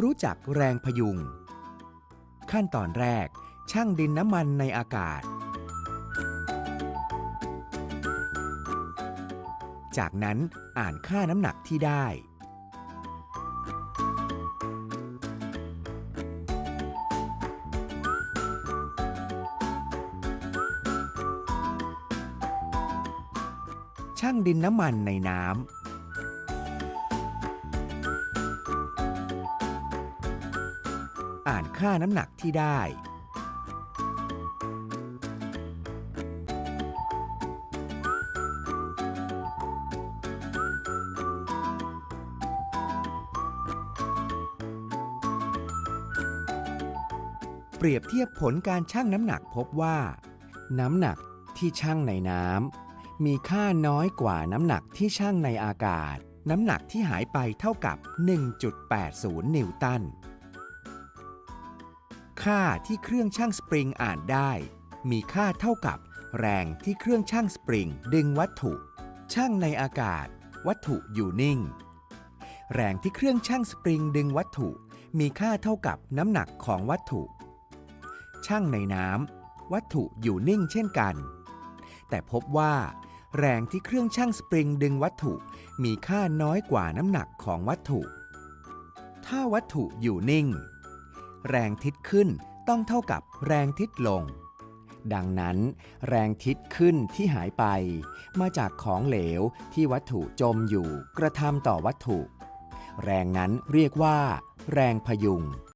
รู้จักแรงพยุง ขั้นตอนแรก ช่างดินน้ำมันในอากาศ จากนั้นอ่านค่าน้ำหนักที่ได้ ช่างดินน้ำมันในน้ำ อ่านค่าน้ำหนักที่ได้ เปรียบเทียบผลการชั่งน้ำหนักพบว่า น้ำหนักที่ชั่งในน้ำมีค่าน้อยกว่าน้ำหนักที่ชั่งในอากาศ น้ำหนักที่หายไปเท่ากับ 1.80 นิวตัน ค่าที่เครื่องชั่งสปริงอ่านได้ มีค่าเท่ากับแรงที่เครื่องชั่งสปริงดึงวัตถุชั่งในอากาศ วัตถุอยู่นิ่ง แรงที่เครื่องชั่งสปริงดึงวัตถุ มีค่าเท่ากับน้ำหนักของวัตถุ ช่างในน้ำวัตถุอยู่นิ่งเช่นกัน แต่พบว่า แรงที่เครื่องชั่งสปริงดึงวัตถุ มีค่าน้อยกว่าน้ำหนักของวัตถุ ถ้าวัตถุอยู่นิ่ง แรงทิศขึ้นต้องเท่ากับแรงทิศลง ดังนั้น แรงทิศขึ้นที่หายไป มาจากของเหลวที่วัตถุจมอยู่กระทำต่อวัตถุ แรงนั้นเรียกว่า แรงพยุง